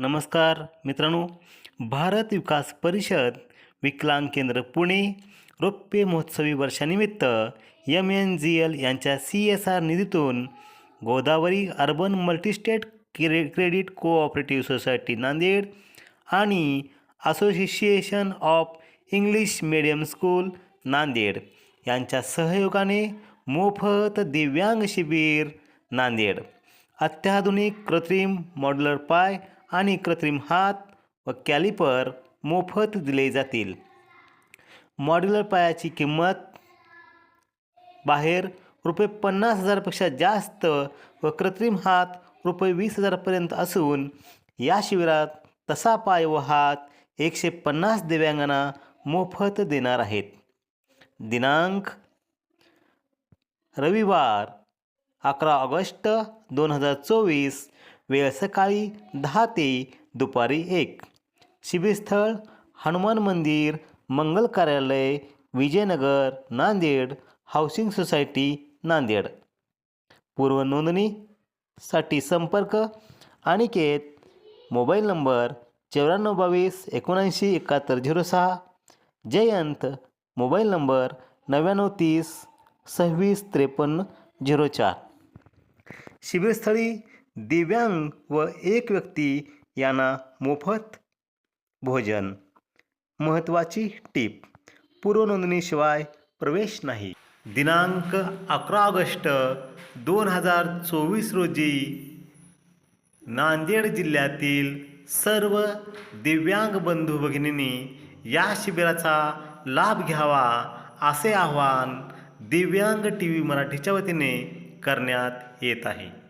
नमस्कार मित्रांनो. भारत विकास परिषद विकलांग केंद्र पुणे रौप्य महोत्सवी वर्षानिमित्त एम एन जी एल यांच्या सी एस आर निधीतून गोदावरी अर्बन मल्टीस्टेट क्रे क्रेडिट कोऑपरेटिव्ह सोसायटी नांदेड आणि association of English medium school Nanded यांच्या सहयोगाने मोफत दिव्यांग शिबिर नांदेड. अत्याधुनिक कृत्रिम मॉड्युलर पाय आणि कृत्रिम हात व कॅलिपर मोफत दिले जातील. मॉड्युलर पायाची किंमत बाहेर रुपये पन्नास हजारपेक्षा जास्त व कृत्रिम हात रुपये वीस हजारपर्यंत असून या शिबिरात तसा पाय व हात एकशे पन्नास दिव्यांगांना मोफत देणार आहेत. दिनांक रविवार अकरा ऑगस्ट दोन हजार चोवीस वेळ सकाळी दहा ते दुपारी एक. शिबिरस्थळ हनुमान मंदिर मंगल कार्यालय विजयनगर नांदेड हाऊसिंग सोसायटी नांदेड. पूर्व नोंदणीसाठी संपर्क अनिकेत मोबाईल नंबर चौऱ्याण्णव बावीस एकोणऐंशी एकाहत्तर झिरो सहा. जयंत मोबाईल नंबर नव्याण्णव तीस सव्वीस त्रेपन्न झिरो चार. शिबिरस्थळी दिव्यांग व एक व्यक्ती यांना मोफत भोजन. महत्त्वाची टीप पूर्वनोंदणीशिवाय प्रवेश नाही. दिनांक अकरा ऑगस्ट दोन हजार चोवीस रोजी नांदेड जिल्ह्यातील सर्व दिव्यांग बंधू भगिनींनी या शिबिराचा लाभ घ्यावा असे आवाहन दिव्यांग टी व्ही मराठीच्या वतीने करण्यात येत आहे.